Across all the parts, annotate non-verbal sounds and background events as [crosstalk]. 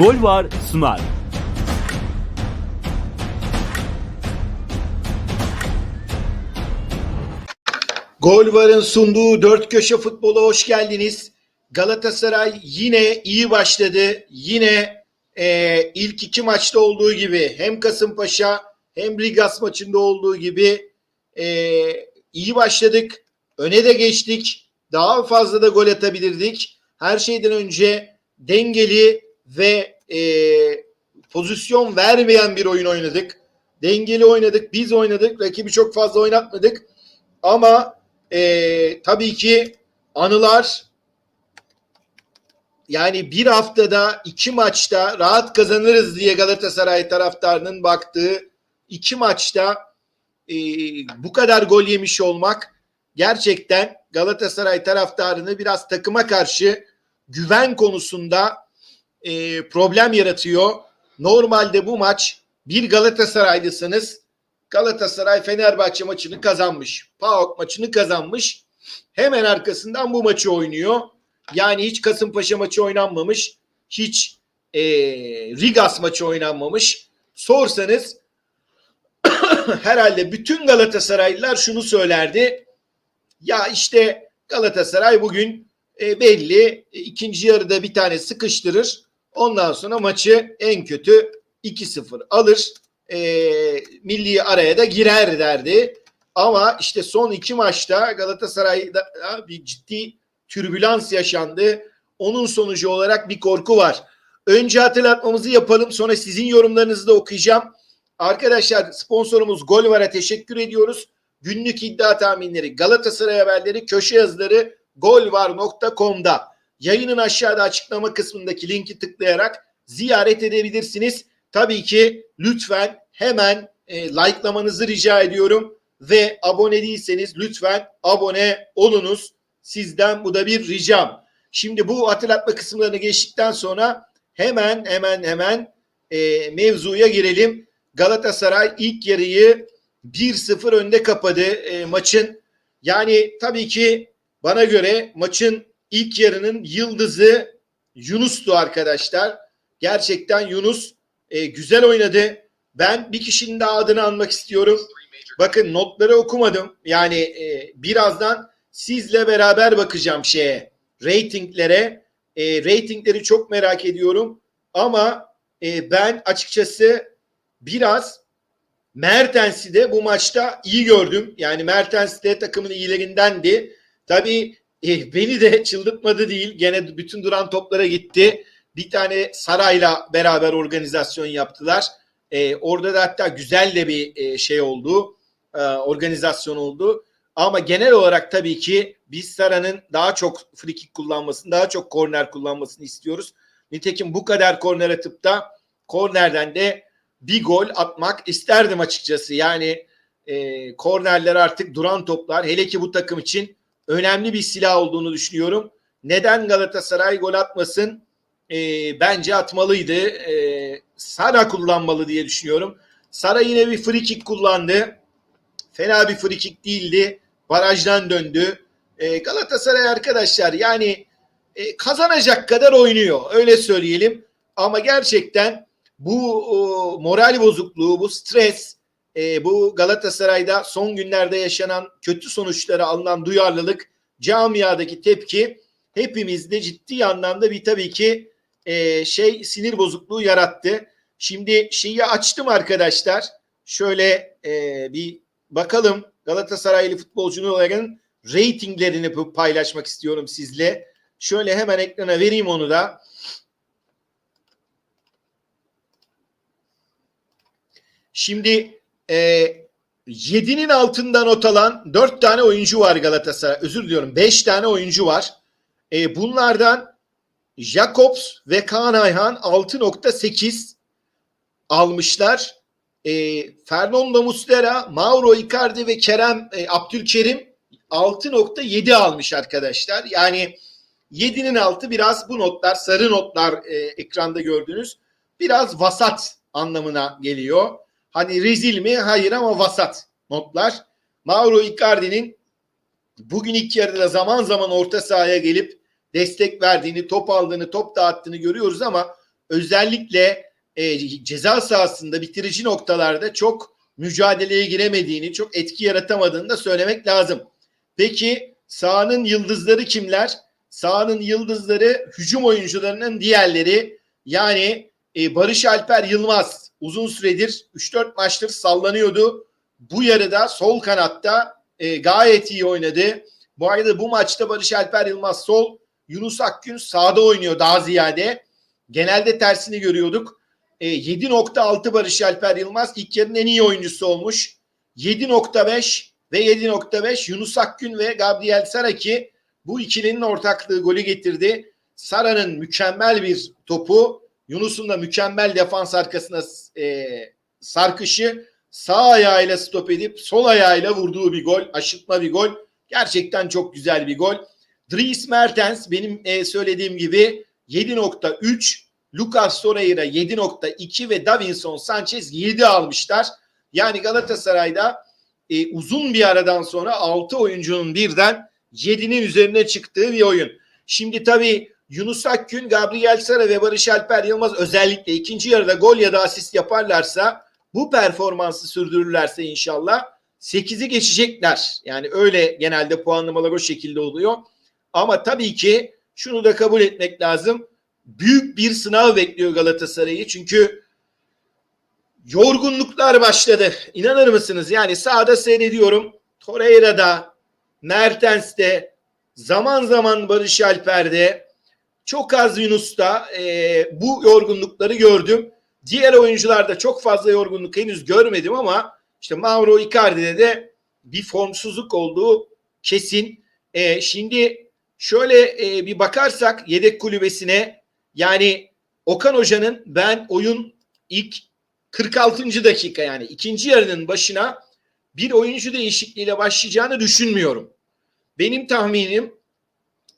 Gol var sunar. Golvar'ın sunduğu dört köşe futbola hoş geldiniz. Galatasaray yine iyi başladı. Yine e, ilk iki maçta olduğu gibi hem Kasımpaşa hem Rigas maçında olduğu gibi e, iyi başladık. Öne de geçtik. Daha fazla da gol atabilirdik. Her şeyden önce dengeli ve e, pozisyon vermeyen bir oyun oynadık. Dengeli oynadık, biz oynadık. Rakibi çok fazla oynatmadık. Ama e, tabii ki anılar yani bir haftada iki maçta rahat kazanırız diye Galatasaray taraftarının baktığı iki maçta e, bu kadar gol yemiş olmak gerçekten Galatasaray taraftarını biraz takıma karşı güven konusunda e, problem yaratıyor. Normalde bu maç bir Galatasaraylısınız Galatasaray Fenerbahçe maçını kazanmış. PAOK maçını kazanmış. Hemen arkasından bu maçı oynuyor. Yani hiç Kasımpaşa maçı oynanmamış. Hiç e, Rigas maçı oynanmamış. Sorsanız [coughs] herhalde bütün Galatasaraylılar şunu söylerdi. Ya işte Galatasaray bugün e, belli e, ikinci yarıda bir tane sıkıştırır. Ondan sonra maçı en kötü 2-0 alır e, milli araya da girer derdi. Ama işte son iki maçta Galatasaray'da bir ciddi türbülans yaşandı. Onun sonucu olarak bir korku var. Önce hatırlatmamızı yapalım sonra sizin yorumlarınızı da okuyacağım. Arkadaşlar sponsorumuz Golvar'a teşekkür ediyoruz. Günlük iddia tahminleri, Galatasaray haberleri, köşe yazıları golvar.com'da. Yayının aşağıda açıklama kısmındaki linki tıklayarak ziyaret edebilirsiniz. Tabii ki lütfen hemen e, likelamanızı rica ediyorum ve abone değilseniz lütfen abone olunuz. Sizden bu da bir ricam. Şimdi bu hatırlatma kısımlarını geçtikten sonra hemen hemen hemen e, mevzuya girelim. Galatasaray ilk yarıyı 1-0 önde kapadı e, maçın. Yani tabii ki bana göre maçın ilk yarının yıldızı Yunus'tu arkadaşlar. Gerçekten Yunus e, güzel oynadı. Ben bir kişinin daha adını almak istiyorum. Bakın notları okumadım. Yani e, birazdan sizle beraber bakacağım şeye. Ratinglere. E, ratingleri çok merak ediyorum. Ama e, ben açıkçası biraz Mertens'i de bu maçta iyi gördüm. Yani Mertens de takımın iyilerindendi. Tabii e, beni de çıldırtmadı değil. Gene bütün duran toplara gitti. Bir tane Saray'la beraber organizasyon yaptılar. E, orada da hatta güzel de bir e, şey oldu. E, organizasyon oldu. Ama genel olarak tabii ki biz Sara'nın daha çok free kick kullanmasını, daha çok korner kullanmasını istiyoruz. Nitekim bu kadar korner atıp da kornerden de bir gol atmak isterdim açıkçası. Yani e, kornerler artık duran toplar. Hele ki bu takım için önemli bir silah olduğunu düşünüyorum. Neden Galatasaray gol atmasın? E, bence atmalıydı. E, Sara kullanmalı diye düşünüyorum. Sara yine bir free kick kullandı. Fena bir free kick değildi. Barajdan döndü. E, Galatasaray arkadaşlar yani e, kazanacak kadar oynuyor. Öyle söyleyelim. Ama gerçekten bu o, moral bozukluğu, bu stres, e, bu Galatasaray'da son günlerde yaşanan kötü sonuçlara alınan duyarlılık, camiadaki tepki hepimizde ciddi anlamda bir tabii ki e, şey sinir bozukluğu yarattı. Şimdi şeyi açtım arkadaşlar. Şöyle e, bir bakalım Galatasaraylı futbolcuların reytinglerini paylaşmak istiyorum sizle. Şöyle hemen ekrana vereyim onu da. Şimdi e, 7'nin altında not alan 4 tane oyuncu var Galatasaray. Özür diliyorum 5 tane oyuncu var. E, bunlardan Jacobs ve Kaan Ayhan 6.8 almışlar. E, Fernando Muslera, Mauro Icardi ve Kerem e, Abdülkerim 6.7 almış arkadaşlar. Yani 7'nin altı biraz bu notlar, sarı notlar e, ekranda gördüğünüz biraz vasat anlamına geliyor. Hani rezil mi? Hayır ama vasat notlar. Mauro Icardi'nin bugün ilk yarıda zaman zaman orta sahaya gelip destek verdiğini, top aldığını, top dağıttığını görüyoruz ama özellikle e, ceza sahasında bitirici noktalarda çok mücadeleye giremediğini, çok etki yaratamadığını da söylemek lazım. Peki sahanın yıldızları kimler? Sahanın yıldızları hücum oyuncularının diğerleri. Yani e, Barış Alper Yılmaz uzun süredir 3-4 maçtır sallanıyordu. Bu yarıda sol kanatta e, gayet iyi oynadı. Bu arada bu maçta Barış Alper Yılmaz sol, Yunus Akgün sağda oynuyor daha ziyade. Genelde tersini görüyorduk. E, 7.6 Barış Alper Yılmaz ilk yarının en iyi oyuncusu olmuş. 7.5 ve 7.5 Yunus Akgün ve Gabriel Saraki bu ikilinin ortaklığı golü getirdi. Sara'nın mükemmel bir topu, Yunus'un da mükemmel defans arkasına e, sarkışı sağ ayağıyla stop edip sol ayağıyla vurduğu bir gol, aşırtma bir gol. Gerçekten çok güzel bir gol. Dries Mertens benim e, söylediğim gibi 7.3, Lucas Torreira 7.2 ve Davinson Sanchez 7 almışlar. Yani Galatasaray'da e, uzun bir aradan sonra 6 oyuncunun birden 7'nin üzerine çıktığı bir oyun. Şimdi tabii Yunus Akgün, Gabriel Sara ve Barış Alper Yılmaz özellikle ikinci yarıda gol ya da asist yaparlarsa bu performansı sürdürürlerse inşallah 8'i geçecekler. Yani öyle genelde puanlamalar o şekilde oluyor. Ama tabii ki şunu da kabul etmek lazım. Büyük bir sınav bekliyor Galatasaray'ı. Çünkü yorgunluklar başladı. İnanır mısınız? Yani sahada seyrediyorum. Torreira'da, Mertens'te, zaman zaman Barış Alper'de, çok az Yunus'ta e, bu yorgunlukları gördüm. Diğer oyuncularda çok fazla yorgunluk henüz görmedim ama işte Mauro Icardi'de de bir formsuzluk olduğu kesin. E, şimdi şöyle e, bir bakarsak yedek kulübesine yani Okan Hoca'nın ben oyun ilk 46. dakika yani ikinci yarının başına bir oyuncu değişikliğiyle başlayacağını düşünmüyorum. Benim tahminim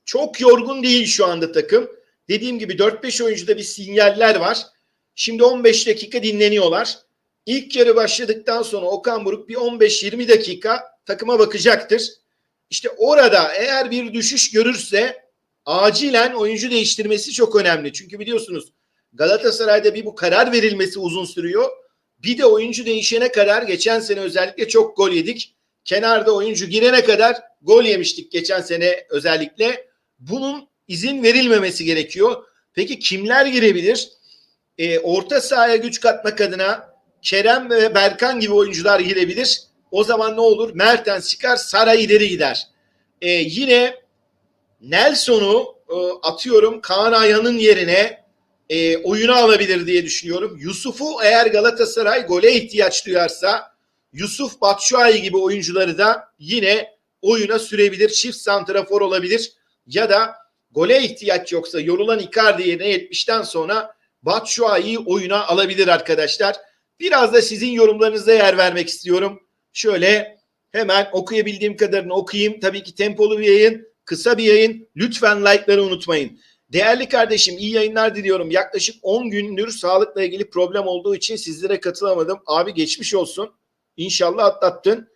çok yorgun değil şu anda takım. Dediğim gibi 4-5 oyuncuda bir sinyaller var. Şimdi 15 dakika dinleniyorlar. İlk yarı başladıktan sonra Okan Buruk bir 15-20 dakika takıma bakacaktır. İşte orada eğer bir düşüş görürse acilen oyuncu değiştirmesi çok önemli. Çünkü biliyorsunuz Galatasaray'da bir bu karar verilmesi uzun sürüyor. Bir de oyuncu değişene kadar geçen sene özellikle çok gol yedik. Kenarda oyuncu girene kadar gol yemiştik geçen sene özellikle. Bunun izin verilmemesi gerekiyor. Peki kimler girebilir? E, orta sahaya güç katmak adına Kerem ve Berkan gibi oyuncular girebilir. O zaman ne olur? Mertens çıkar, Sara ileri gider. E, yine Nelson'u e, atıyorum Kaan Ayhan'ın yerine e, oyuna alabilir diye düşünüyorum. Yusuf'u eğer Galatasaray gole ihtiyaç duyarsa Yusuf Batshuayi gibi oyuncuları da yine oyuna sürebilir. Çift santrafor olabilir. Ya da gole ihtiyaç yoksa yorulan Icardi yerine 70'ten sonra Batshuayi'yi oyuna alabilir arkadaşlar. Biraz da sizin yorumlarınıza yer vermek istiyorum. Şöyle hemen okuyabildiğim kadarını okuyayım. Tabii ki tempolu bir yayın, kısa bir yayın. Lütfen like'ları unutmayın. Değerli kardeşim iyi yayınlar diliyorum. Yaklaşık 10 gündür sağlıkla ilgili problem olduğu için sizlere katılamadım. Abi geçmiş olsun. İnşallah atlattın.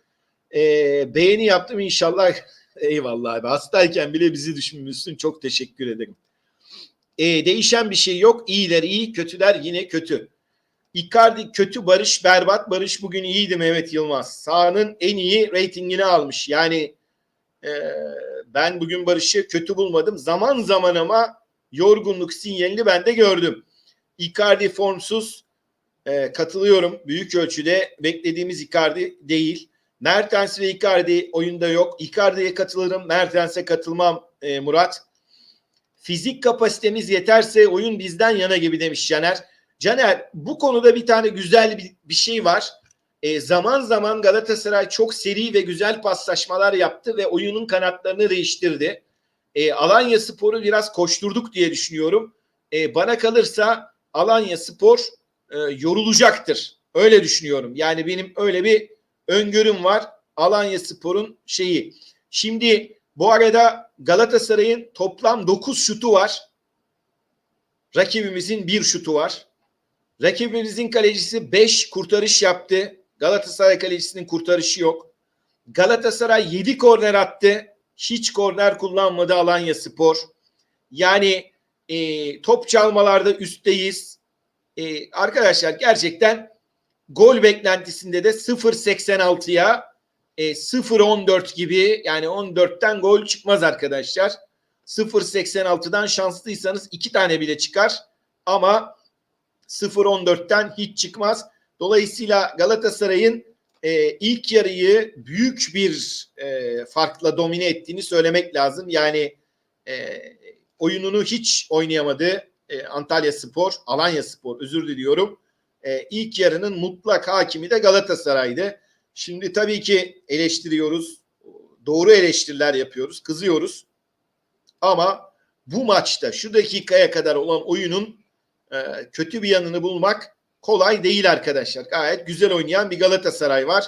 Ee, beğeni yaptım inşallah. Eyvallah abi. Hastayken bile bizi düşünmüşsün. Çok teşekkür ederim. Ee, değişen bir şey yok. İyiler iyi, kötüler yine kötü. Icardi kötü, Barış berbat. Barış bugün iyiydi Mehmet Yılmaz. Sahanın en iyi reytingini almış. Yani e, ben bugün Barış'ı kötü bulmadım. Zaman zaman ama yorgunluk sinyalini ben de gördüm. Icardi formsuz e, katılıyorum. Büyük ölçüde beklediğimiz Icardi değil. Mertens ve Icardi oyunda yok. Icardi'ye katılırım. Mertens'e katılmam e, Murat. Fizik kapasitemiz yeterse oyun bizden yana gibi demiş Caner. Caner bu konuda bir tane güzel bir, bir şey var. E, zaman zaman Galatasaray çok seri ve güzel paslaşmalar yaptı ve oyunun kanatlarını değiştirdi. E, Alanya Spor'u biraz koşturduk diye düşünüyorum. E, bana kalırsa Alanya Spor e, yorulacaktır. Öyle düşünüyorum. Yani benim öyle bir öngörüm var. Alanya Spor'un şeyi. Şimdi bu arada Galatasaray'ın toplam 9 şutu var. Rakibimizin bir şutu var. Rakibimizin kalecisi 5 kurtarış yaptı. Galatasaray kalecisinin kurtarışı yok. Galatasaray 7 korner attı. Hiç korner kullanmadı Alanya Spor. Yani E, top çalmalarda üstteyiz. E, arkadaşlar gerçekten gol beklentisinde de 0.86'ya e, 0.14 gibi yani 14'ten gol çıkmaz arkadaşlar. 0.86'dan şanslıysanız iki tane bile çıkar ama 0.14'ten hiç çıkmaz. Dolayısıyla Galatasaray'ın e, ilk yarıyı büyük bir e, farkla domine ettiğini söylemek lazım. Yani e, oyununu hiç oynayamadı e, Antalya Spor, Alanya Spor özür diliyorum. E, ilk yarının mutlak hakimi de Galatasaray'dı. Şimdi tabii ki eleştiriyoruz. Doğru eleştiriler yapıyoruz. Kızıyoruz. Ama bu maçta şu dakikaya kadar olan oyunun e, kötü bir yanını bulmak kolay değil arkadaşlar. Gayet güzel oynayan bir Galatasaray var.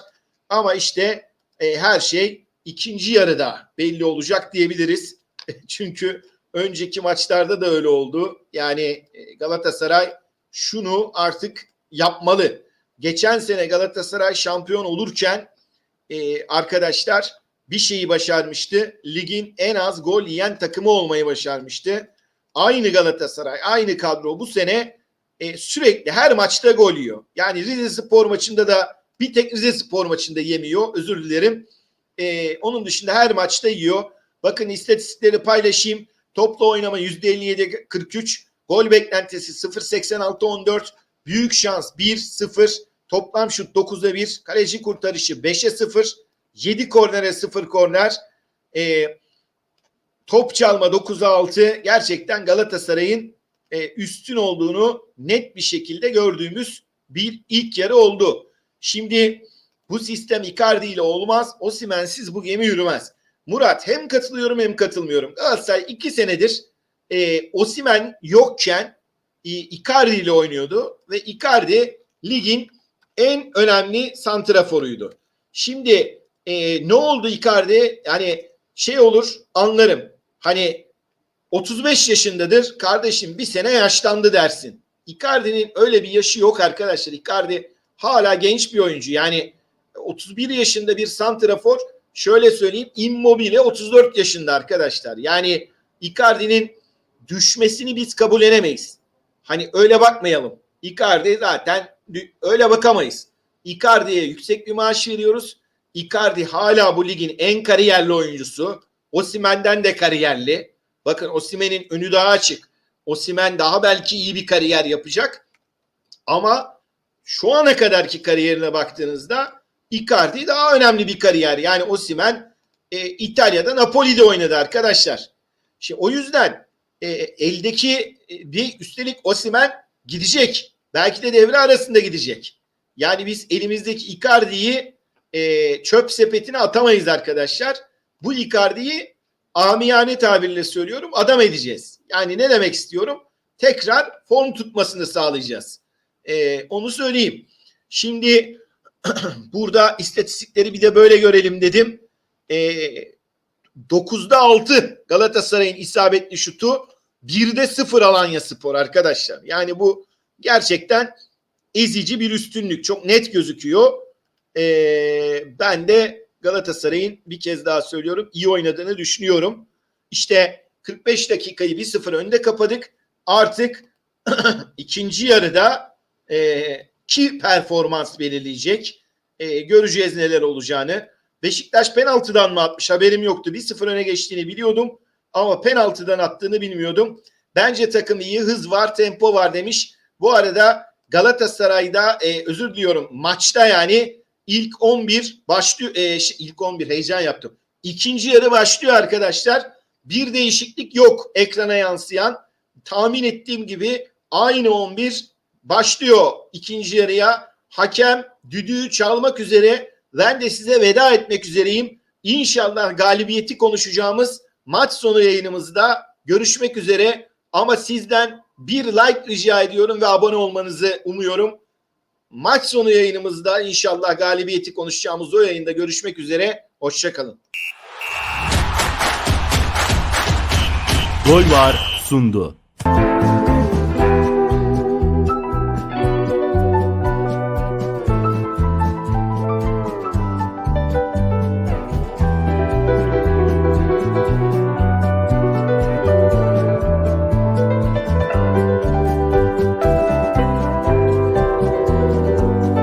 Ama işte e, her şey ikinci yarıda belli olacak diyebiliriz. [laughs] Çünkü önceki maçlarda da öyle oldu. Yani e, Galatasaray şunu artık yapmalı. Geçen sene Galatasaray şampiyon olurken e, arkadaşlar bir şeyi başarmıştı. Ligin en az gol yiyen takımı olmayı başarmıştı. Aynı Galatasaray, aynı kadro bu sene e, sürekli her maçta gol yiyor. Yani Rize Spor maçında da bir tek Rize Spor maçında yemiyor. Özür dilerim. E, onun dışında her maçta yiyor. Bakın istatistikleri paylaşayım. Topla oynama %57 43. Gol beklentisi 0.86 Büyük şans 1-0. Toplam şut 9'a 1. Kaleci kurtarışı 5'e 0. 7 kornere 0 korner. E, top çalma 9'a 6. Gerçekten Galatasaray'ın e, üstün olduğunu net bir şekilde gördüğümüz bir ilk yarı oldu. Şimdi bu sistem Icardi ile olmaz. Osimensiz bu gemi yürümez. Murat hem katılıyorum hem katılmıyorum. Galatasaray iki senedir e, Osimen yokken Icardi ile oynuyordu ve Icardi ligin en önemli santraforuydu. Şimdi e, ne oldu Icardi? Yani şey olur anlarım. Hani 35 yaşındadır kardeşim bir sene yaşlandı dersin. Icardi'nin öyle bir yaşı yok arkadaşlar. Icardi hala genç bir oyuncu. Yani 31 yaşında bir santrafor şöyle söyleyeyim Immobile 34 yaşında arkadaşlar. Yani Icardi'nin düşmesini biz kabullenemeyiz. Hani öyle bakmayalım. Icardi zaten öyle bakamayız. Icardi'ye yüksek bir maaş veriyoruz. Icardi hala bu ligin en kariyerli oyuncusu. Osimhen'den de kariyerli. Bakın Osimen'in önü daha açık. Osimen daha belki iyi bir kariyer yapacak. Ama şu ana kadarki kariyerine baktığınızda Icardi daha önemli bir kariyer. Yani Osimen e, İtalya'da Napoli'de oynadı arkadaşlar. Şimdi o yüzden e, eldeki e, bir üstelik Osimen gidecek. Belki de devre arasında gidecek. Yani biz elimizdeki Icardi'yi e, çöp sepetine atamayız arkadaşlar. Bu Icardi'yi amiyane tabirle söylüyorum adam edeceğiz. Yani ne demek istiyorum? Tekrar form tutmasını sağlayacağız. Ee, onu söyleyeyim. Şimdi [clears throat] burada istatistikleri bir de böyle görelim dedim. Ee, 9'da 6 Galatasaray'ın isabetli şutu 1'de 0 Alanya Spor arkadaşlar. Yani bu gerçekten ezici bir üstünlük. Çok net gözüküyor. Ee, ben de Galatasaray'ın bir kez daha söylüyorum iyi oynadığını düşünüyorum. İşte 45 dakikayı 1-0 önde kapadık. Artık [clears throat] ikinci yarıda e, ki performans belirleyecek. E, göreceğiz neler olacağını. Beşiktaş penaltıdan mı atmış haberim yoktu. 1-0 öne geçtiğini biliyordum ama penaltıdan attığını bilmiyordum. Bence takım iyi, hız var, tempo var demiş. Bu arada Galatasaray'da e, özür diliyorum maçta yani ilk 11 başlıyor. E, ilk 11 heyecan yaptım. İkinci yarı başlıyor arkadaşlar. Bir değişiklik yok ekrana yansıyan. Tahmin ettiğim gibi aynı 11 başlıyor ikinci yarıya. Hakem düdüğü çalmak üzere. Ben de size veda etmek üzereyim. İnşallah galibiyeti konuşacağımız maç sonu yayınımızda görüşmek üzere. Ama sizden bir like rica ediyorum ve abone olmanızı umuyorum. Maç sonu yayınımızda inşallah galibiyeti konuşacağımız o yayında görüşmek üzere. Hoşçakalın. Gol var sundu.